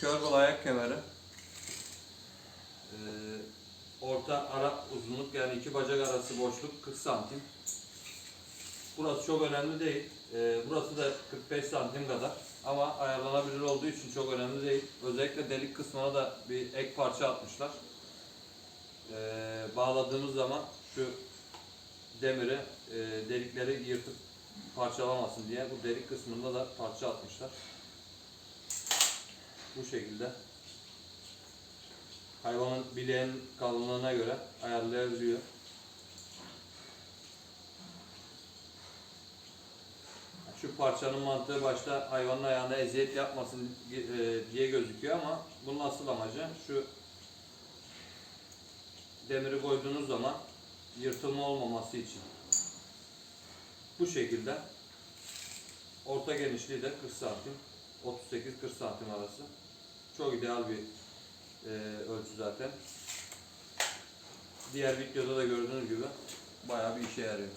Körbol ayak kemeri. Ee, orta ara uzunluk yani iki bacak arası boşluk 40 santim. Burası çok önemli değil. Ee, burası da 45 santim kadar. Ama ayarlanabilir olduğu için çok önemli değil. Özellikle delik kısmına da bir ek parça atmışlar. Ee, bağladığımız zaman şu demiri e, delikleri yırtıp parçalamasın diye bu delik kısmında da parça atmışlar. Bu şekilde hayvanın bileğinin kalınlığına göre ayarlayabiliyor. Şu parçanın mantığı başta hayvanın ayağına eziyet yapmasın e, diye gözüküyor ama bunun asıl amacı şu demiri koyduğunuz zaman yırtılma olmaması için. Bu şekilde orta genişliği de 40 santim 38-40 santim arası. Çok ideal bir e, ölçü zaten. Diğer videoda da gördüğünüz gibi bayağı bir işe yarıyor.